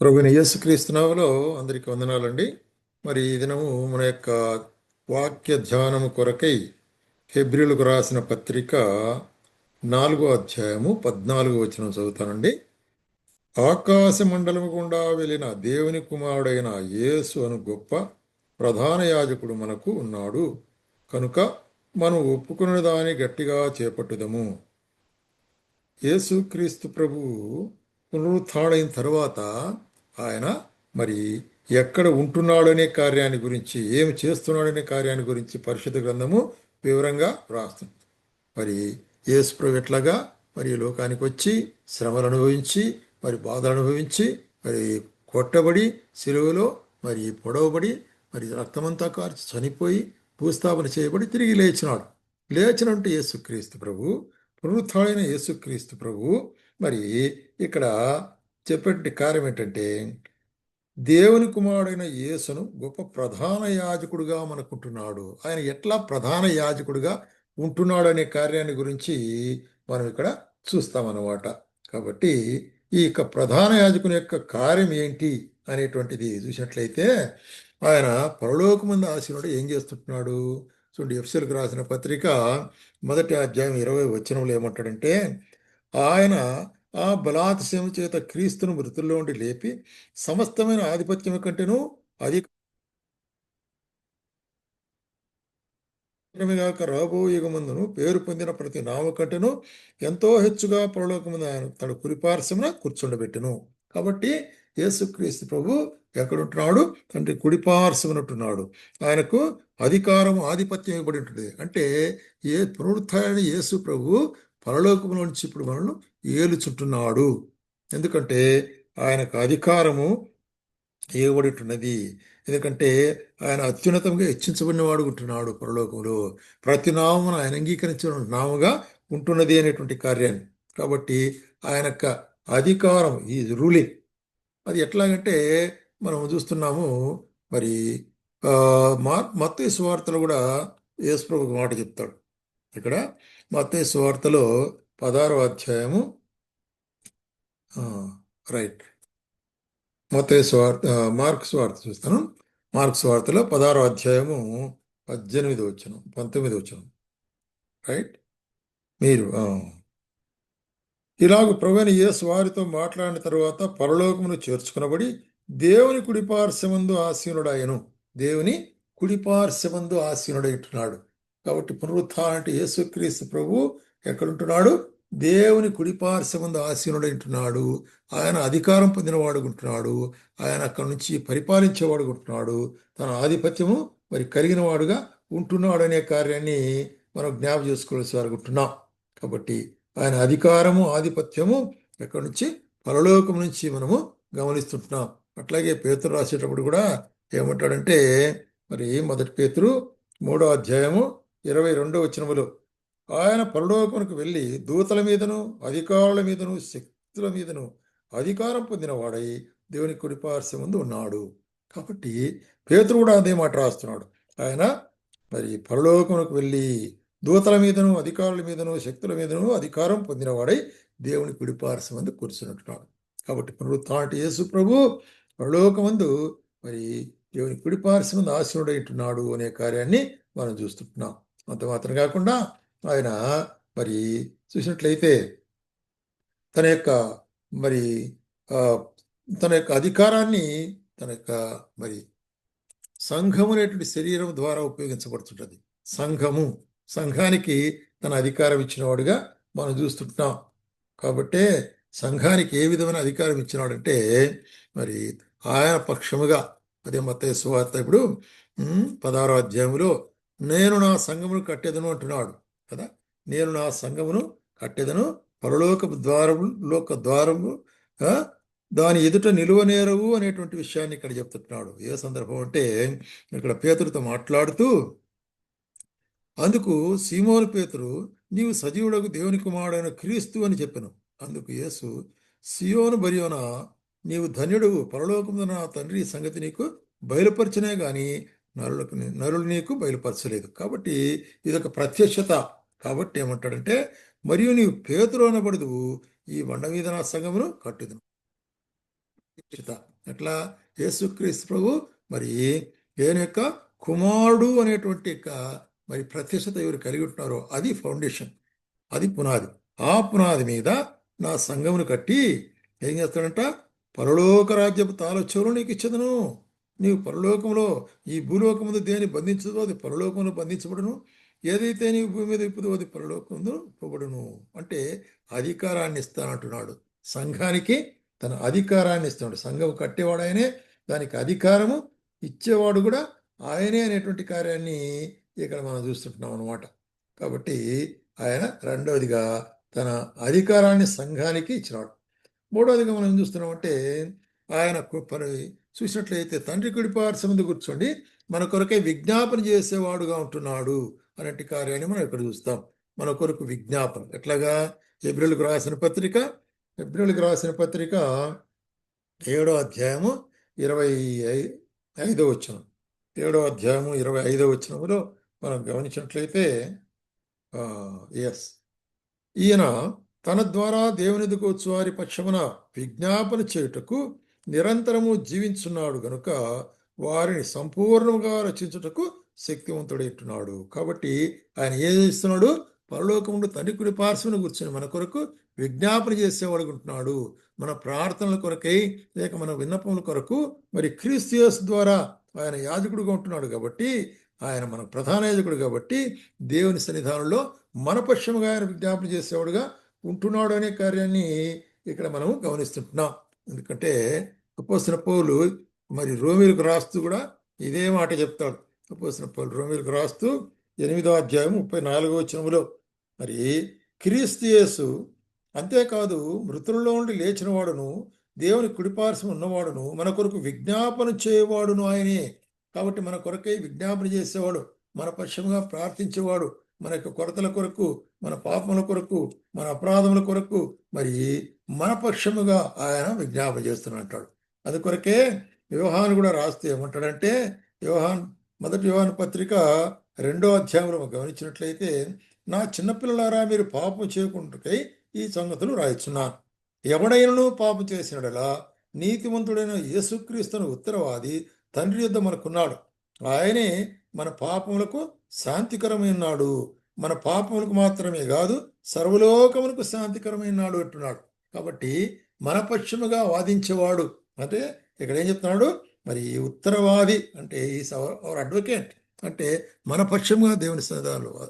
ప్రభుని యేసుక్రీస్తునామలో అందరికి వందనాలండి. మరి ఈ దినము మన యొక్క వాక్య ధ్యానము కొరకై హెబ్రిలకు రాసిన పత్రిక నాలుగో అధ్యాయము పద్నాలుగో వచనం చదువుతానండి. ఆకాశ మండలము గుండా వెళ్ళిన దేవుని కుమారుడైన యేసు అను గొప్ప ప్రధాన యాజకుడు మనకు ఉన్నాడు. కనుక మనం ఒప్పుకున్న దాన్ని గట్టిగా చేపట్టుదము. యేసుక్రీస్తు ప్రభువు పునరుత్డైన తర్వాత ఆయన మరి ఎక్కడ ఉంటున్నాడనే కార్యాన్ని గురించి ఏమి చేస్తున్నాడనే కార్యాన్ని గురించి పరిశుద్ధ గ్రంథము వివరంగా రాస్తుంది మరి ఏసుప్రభు ఎట్లాగా మరి లోకానికి వచ్చి శ్రమలు అనుభవించి మరి బాధలు అనుభవించి మరి కొట్టబడి సిలువలో మరి పొడవబడి మరి రక్తమంతా కార్చి చనిపోయి భూస్థాపన చేయబడి తిరిగి లేచినాడు. లేచినంటే యేసుక్రీస్తు ప్రభు పునరుత్డైన యేసుక్రీస్తు ప్రభు మరి ఇక్కడ చెప్పేటువంటి కార్యం ఏంటంటే దేవుని కుమారుడైన యేసును గొప్ప ప్రధాన యాజకుడుగా మనకుంటున్నాడు. ఆయన ఎట్లా ప్రధాన యాజకుడుగా ఉంటున్నాడు అనే కార్యాన్ని గురించి మనం ఇక్కడ చూస్తామన్నమాట. కాబట్టి ఈ యొక్క ప్రధాన యాజకుని యొక్క కార్యం ఏంటి అనేటువంటిది చూసినట్లయితే ఆయన పరలోకమంది ఆశీనుడు ఏం చేస్తుంటున్నాడు? చూడండి ఎఫ్సెల్కి రాసిన పత్రిక మొదటి అధ్యాయం ఇరవై వచనంలో ఏమంటాడంటే ఆయన ఆ బలాతిశయం చేత క్రీస్తును మృతుల్లో ఉండి లేపి సమస్తమైన ఆధిపత్యం కంటేను అది రాబో యుగమందును పేరు పొందిన ప్రతి నామ కంటేను ఎంతో హెచ్చుగా పరలోకముందు ఆయన తన కుడిపార్శ్వమున కూర్చుండబెట్టును. కాబట్టి యేసుక్రీస్తు ప్రభు ఎక్కడుంటున్నాడు? తండ్రి కుడిపార్శ్వనుంటున్నాడు ఆయనకు అధికారం ఆధిపత్యం ఇవ్వబడి ఉంటుంది అంటే ఏ పునరుత్థాన యేసు ప్రభు పరలోకము నుంచి ఇప్పుడు మనల్ని ఏలుచుంటున్నాడు. ఎందుకంటే ఆయనకు అధికారము ఇవ్వబడుతున్నది ఎందుకంటే ఆయన అత్యున్నతంగా హెచ్చించబడిన వాడు ఉంటున్నాడు పరలోకంలో ప్రతి నామమును ఆయన అంగీకరించిన నామగా ఉంటున్నది అనేటువంటి కార్యాన్ని. కాబట్టి ఆయన యొక్క అధికారం ఈ రూలింగ్. అది ఎట్లాగంటే మనం చూస్తున్నాము మరి మా మత్తయ్య వార్తలు కూడా యేసుప్రభు మాట చెప్తాడు. ఇక్కడ మత్తయ్య సువార్తలో పదారో అధ్యాయము. రైట్. మత్తయ్య స్వార్థ మార్క్ స్వార్థ చూస్తాను. మార్క్ వార్తలో పదారో అధ్యాయము పద్దెనిమిది వచ్చను పంతొమ్మిది వచ్చను రైట్? మీరు ఇలాగ ప్రవీణ యేసు వారితో మాట్లాడిన తర్వాత పరలోకమును చేర్చుకునబడి దేవుని కుడిపార్శ్వమందు ఆసీనుడాయను దేవుని కుడిపార్శ్వమందు ఆసీనుడైంటున్నాడు కాబట్టి పునరుత్థాన అంటే యేసుక్రీస్తు ప్రభు ఎక్కడుంటున్నాడు? దేవుని కుడిపార్శ్వమందు ఆసీనుడైంటున్నాడు. ఆయన అధికారం పొందినవాడుకుంటున్నాడు ఆయన అక్కడి నుంచి పరిపాలించేవాడుకుంటున్నాడు తన ఆధిపత్యము మరి కలిగిన వాడుగా ఉంటున్నాడు అనే కార్యాన్ని మనం జ్ఞాప చేసుకోవాల్సి అనుకుంటున్నాం కాబట్టి ఆయన అధికారము ఆధిపత్యము ఎక్కడి నుంచి? పరలోకం నుంచి మనము గమనిస్తుంటున్నాం. అట్లాగే పేతురు రాసేటప్పుడు కూడా ఏమంటాడంటే మరి మొదటి పేతురు మూడో అధ్యాయము ఇరవై రెండో వచనములో. ఆయన పరలోకమునకు వెళ్ళి దూతల మీదను అధికారుల మీదను శక్తుల మీదను అధికారం పొందిన వాడై దేవుని కుడిపార్శ్వ ముందు ఉన్నాడు. కాబట్టి పేతురు కూడా అదే మాట రాస్తున్నాడు. ఆయన మరి పరలోకమునకు వెళ్ళి దూతల మీదను అధికారుల మీదను శక్తుల మీదను అధికారం పొందినవాడై దేవుని కుడిపార్శ్వ ముందు కూర్చున్నట్టున్నాడు. కాబట్టి పునరుత్థాటి యేసు ప్రభు పరలోకమందు మరి దేవుని కుడిపార్శ్వ ముందు ఆశీనుడైంటున్నాడు అనే కార్యాన్ని మనం చూస్తుంటున్నాం. అంత మాత్రం కాకుండా ఆయన మరి చూసినట్లయితే తన యొక్క మరి తన యొక్క అధికారాన్ని తన యొక్క మరి సంఘము అనేటువంటి శరీరం ద్వారా ఉపయోగించబడుతుంటుంది. సంఘము సంఘానికి తన అధికారం ఇచ్చినవాడుగా మనం చూస్తుంటున్నాం కాబట్టే సంఘానికి ఏ విధమైన అధికారం ఇచ్చినాడంటే మరి ఆయన పక్షముగా అదే మత సువార్త ఇప్పుడు పదహారో అధ్యాయంలో నేను నా సంఘమును కట్టేదను అంటున్నాడు కదా? నేను నా సంఘమును కట్టెదను పరలోక ద్వారము లోక ద్వారము దాని ఎదుట నిలువనేరవు అనేటువంటి విషయాన్ని ఇక్కడ చెప్తున్నాడు ఏ సందర్భం అంటే ఇక్కడ పేతుడితో మాట్లాడుతూ అందుకు సీమోను పేతురు నీవు సజీవుడకు దేవుని కుమారుడైన క్రీస్తు అని చెప్పాను. అందుకు యేసు సియోను బరియోన నీవు ధన్యుడు పరలోకమున నా తండ్రి సంగతి నీకు బయలుపరిచినే గాని నరులకు నరులు నీకు బయలుపరచలేదు. కాబట్టి ఇదొక ప్రత్యక్షత. కాబట్టి ఏమంటాడంటే మరియు నీవు పేతురు అనబడదు ఈ బండ మీద నా సంగమును కట్టుదును. ప్రత్యక్షత. యేసుక్రీస్తు ప్రభు మరి ఆయన యొక్క కుమారుడు అనేటువంటి యొక్క మరి ప్రత్యక్షత ఎవరు కలిగి ఉంటున్నారో అది ఫౌండేషన్. అది పునాది. ఆ పునాది మీద నా సంఘమును కట్టి ఏం చేస్తాడంట? పరలోక రాజ్యపు తాళొచ్చోరు నీకు ఇచ్చదను. నీవు పరలోకంలో ఈ భూలోకముందు దేని బంధించదో అది పరలోకంలో బంధించబడును. ఏదైతే నీవు భూమి మీద ఇప్పుదో అది పరలోకంలో ఇప్పబడును అంటే అధికారాన్ని ఇస్తానంటున్నాడు. సంఘానికి తన అధికారాన్ని ఇస్తున్నాడు సంఘం కట్టేవాడు ఆయనే దానికి అధికారము ఇచ్చేవాడు కూడా ఆయనే అనేటువంటి కార్యాన్ని ఇక్కడ మనం చూస్తుంటున్నాం అనమాట కాబట్టి ఆయన రెండవదిగా తన అధికారాన్ని సంఘానికి ఇచ్చినాడు. మూడవదిగా మనం ఏం చూస్తున్నామంటే ఆయన పని చూసినట్లయితే తండ్రి కుడిపార్శ్వ పార్శ్వముందు కూర్చోండి. మన కొరకే విజ్ఞాపన చేసేవాడుగా ఉంటున్నాడు అనేటి కార్యాన్ని మనం ఇక్కడ చూస్తాం. మన కొరకు విజ్ఞాపన. ఎట్లాగా? ఏప్రిల్కి రాసిన పత్రిక ఏప్రిల్కి రాసిన పత్రిక ఏడో అధ్యాయము ఇరవై ఐ- ఐదో వచనం. ఏడో అధ్యాయము ఇరవై ఐదో వచనములో మనం గమనించినట్లయితే ఎస్ ఈయన తన ద్వారా దేవునిదికి వచ్చు వారి పక్షమున విజ్ఞాపన చేయుటకు నిరంతరము జీవించున్నాడు గనుక వారిని సంపూర్ణంగా రచించుటకు శక్తివంతుడైతున్నాడు కాబట్టి ఆయన ఏం చేస్తున్నాడు? పరలోకముడు తండ్రి కుడి పార్శ్వను కూర్చొని మన కొరకు విజ్ఞాపన చేసేవాడు ఉంటున్నాడు మన ప్రార్థనల కొరకై లేక మన విన్నపముల కొరకు మరి క్రీస్తియస్ ద్వారా ఆయన యాజకుడుగా ఉంటున్నాడు కాబట్టి ఆయన మన ప్రధాన యాజకుడు కాబట్టి దేవుని సన్నిధానంలో మన పక్షముగా ఆయన విజ్ఞాపన చేసేవాడుగా ఉంటున్నాడు అనే కార్యాన్ని ఇక్కడ మనం గమనిస్తుంటున్నాం. ఎందుకంటే అపోసిన పౌలు మరి రోమిలకు రాస్తూ కూడా ఇదే మాట చెప్తాడు. అపోసిన పౌలు రోమిలకు రాస్తూ ఎనిమిదో అధ్యాయం ముప్పై నాలుగో వచనములో మరి క్రీస్తియేసు అంతేకాదు మృతులలో నుండి లేచిన వాడును దేవుని కుడిపార్శ్వం ఉన్నవాడును మన కొరకు విజ్ఞాపన చేయవాడును ఆయనే. కాబట్టి మన కొరకై విజ్ఞాపన చేసేవాడు మన పక్షముగా ప్రార్థించేవాడు మన యొక్క కొరతల కొరకు మన పాపముల కొరకు మన అపరాధముల కొరకు మరి మన పక్షముగా ఆయన విజ్ఞాపన చేస్తున్నట్టాడు అది కొరకే వ్యవహాన్ కూడా రాస్తే ఏమంటాడంటే వ్యవహాన్ మొదటి వ్యవహాన్ పత్రిక రెండో అధ్యాయంలో గమనించినట్లయితే నా చిన్నపిల్లలారా మీరు పాపం చేయకుండాకై ఈ సంగతులు రాయిచున్నాను. ఎవడైనను పాపం చేసినడలా నీతిమంతుడైన యేసుక్రీస్తును ఉత్తరవాది తండ్రి యుద్ధ మనకున్నాడు. ఆయనే మన పాపములకు శాంతికరమైనాడు మన పాపములకు మాత్రమే కాదు సర్వలోకములకు శాంతికరమైనాడు అంటున్నాడు. కాబట్టి మన పక్షముగా వాదించేవాడు. అంటే ఇక్కడ ఏం చెప్తున్నాడు? మరి ఈ ఉత్తరవాది అంటే ఈ అవర్ అడ్వకేట్ అంటే మన పక్షముగా దేవుని సన్నిధానంలో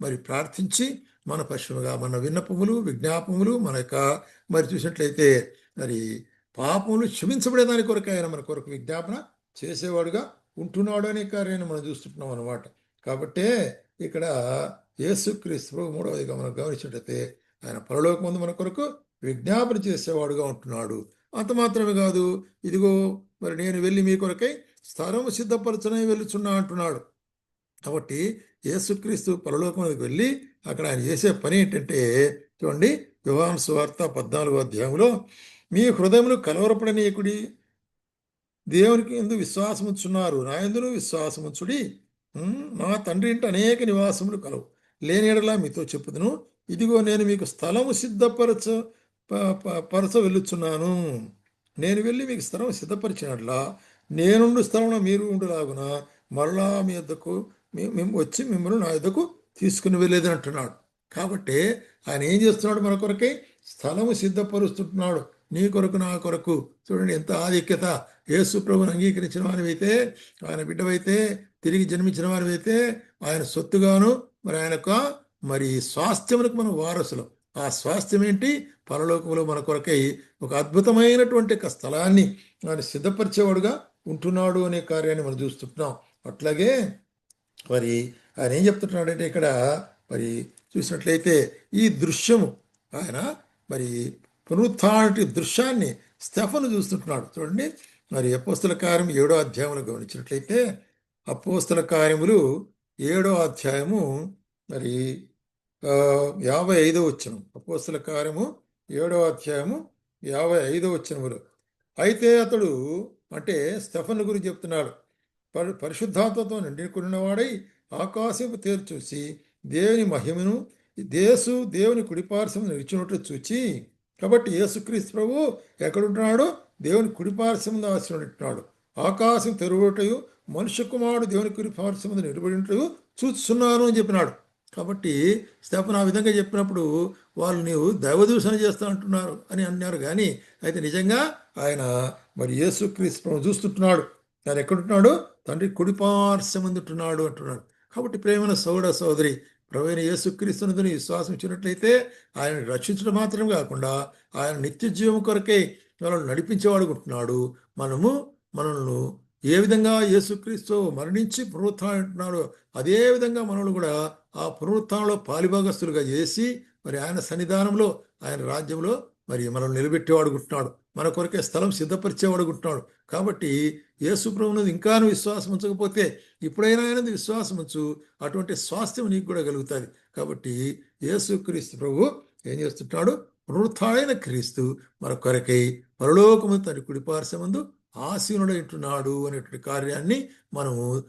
మరి ప్రార్థించి మన పక్షముగా మన విన్నపములు విజ్ఞాపములు మన యొక్క మరి చూసినట్లయితే మరి పాపములు క్షమించబడే దాని కొరకు ఆయన మన కొరకు విజ్ఞాపన చేసేవాడుగా ఉంటున్నాడు అనే కార్యాన్ని మనం చూస్తుంటున్నాం అనమాట కాబట్టే ఇక్కడ యేసుక్రీస్తు మూడవదిగా మనం గమనించినట్లయితే ఆయన పరలోక ముందు మన కొరకు విజ్ఞాపన చేసేవాడుగా ఉంటున్నాడు. అంత మాత్రమే కాదు ఇదిగో మరి నేను వెళ్ళి మీ కొరకై స్థలము సిద్ధపరచనే వెళ్ళుచున్నా అంటున్నాడు. కాబట్టి యేసుక్రీస్తు పరలోకమునికి వెళ్ళి అక్కడ ఆయన చేసే పని ఏంటంటే చూడండి వివాహం సువార్త పద్నాలుగో అధ్యాయంలో మీ హృదయములు కలవరపడనీయకుడి దేవునికి ఎందు విశ్వాసముచ్చున్నారు నా ఎందును విశ్వాసముచ్చుడి నా తండ్రి ఇంటి అనేక నివాసములు కలవు. లేనియడలా మీతో చెప్పుదును. ఇదిగో నేను మీకు స్థలము సిద్ధపరచ ప- ప- పరచ వెళ్ళుచున్నాను నేను వెళ్ళి మీకు స్థలం సిద్ధపరిచినట్లా నేనుండు స్థలంలో మీరు ఉండులాగున మరలా మీ యొద్దకు మేము వచ్చి మిమ్మల్ని నా యొద్దకు తీసుకుని వెళ్ళేది అంటున్నాడు. కాబట్టి ఆయన ఏం చేస్తున్నాడు మన కొరకై? స్థలము సిద్ధపరుస్తుంటున్నాడు. నీ కొరకు నా కొరకు. చూడండి ఎంత ఆధిక్యత. యేసు ప్రభుని అంగీకరించిన వారివైతే ఆయన బిడ్డవైతే తిరిగి జన్మించిన వారివైతే ఆయన సొత్తుగాను మరి ఆయన యొక్క మరి స్వాస్థ్యములకు మనం వారసులు. ఆ స్వాస్థ్యం ఏంటి పరలోకంలో మన కొరకై ఒక అద్భుతమైనటువంటి ఒక స్థలాన్ని ఆయన సిద్ధపరిచేవాడుగా ఉంటున్నాడు అనే కార్యాన్ని మనం చూస్తుంటున్నాం. అట్లాగే మరి ఆయన ఏం చెప్తున్నాడంటే ఇక్కడ మరి చూసినట్లయితే ఈ దృశ్యము ఆయన మరి పునరుత్థానటి దృశ్యాన్ని స్టెఫను చూస్తుంటున్నాడు. చూడండి. మరి అపోస్తుల కార్యం ఏడో అధ్యాయంలో గమనించినట్లయితే అపోస్తుల కార్యములు ఏడో అధ్యాయము మరి యాభై ఐదో వచ్చినం అపోస్తుల కార్యము ఏడో అధ్యాయము యాభై ఐదో వచ్చినములు అయితే అతడు అంటే స్టెఫన్ గురించి చెప్తున్నాడు. పరి పరిశుద్ధాత్మతో నిండుకున్నవాడై ఆకాశపు తేరు చూసి దేవుని మహిమను దేశు దేవుని కుడిపార్శ్వం నిలిచినట్లు చూచి కాబట్టి యేసుక్రీస్తు ప్రభు ఎక్కడుంటున్నాడు? దేవుని కుడిపార్శ్వం ఆశీనుడుంటున్నాడు ఆకాశం తెరువుటయు మనుష్య కుమారుడు దేవుని కుడిపార్శ్వం నిలబడినట్లు చూస్తున్నాను అని చెప్పినాడు. కాబట్టి స్టెఫన్ ఆ విధంగా చెప్పినప్పుడు వాళ్ళు నీవు దైవదూషణ చేస్తా అంటున్నారు అని అన్నారు. కానీ అయితే నిజంగా ఆయన మరి యేసుక్రీస్తు చూస్తుంటున్నాడు. ఆయన ఎక్కడుంటున్నాడు? తండ్రి కుడిపార్శ్వమందుంటున్నాడు అంటున్నాడు. కాబట్టి ప్రేమైన సోదర సోదరి ప్రవీణ యేసుక్రీస్తుని విశ్వాసం ఇచ్చినట్లయితే ఆయన రక్షించడం మాత్రం కాకుండా ఆయన నిత్య జీవం కొరకై మనల్ని నడిపించేవాడు ఉంటున్నాడు. మనము మనల్ని ఏ విధంగా యేసుక్రీస్తు మరణించి పునరుత్థానం అదే విధంగా మనల్ని కూడా ఆ పునరుత్నంలో పాలిభాగస్తులుగా చేసి మరి ఆయన సన్నిధానంలో ఆయన రాజ్యంలో మరి మనం నిలబెట్టేవాడు గుంటున్నాడు మన కొరకే స్థలం సిద్ధపరిచేవాడు గుంటున్నాడు కాబట్టి ఏసుప్రభునది ఇంకా నువ్వు విశ్వాసం ఉంచకపోతే ఇప్పుడైనా అయినది విశ్వాసం ఉంచు. అటువంటి స్వాస్థ్యం నీకు కూడా కలుగుతుంది. కాబట్టి ఏసుక్రీస్తు ప్రభు ఏం చేస్తుంటాడు పునరుత్డైన క్రీస్తు మన కొరకై పరలోకము తన కుడిపార్శ్వమందు ఆసీనుడైంటున్నాడు అనేటువంటి కార్యాన్ని మనము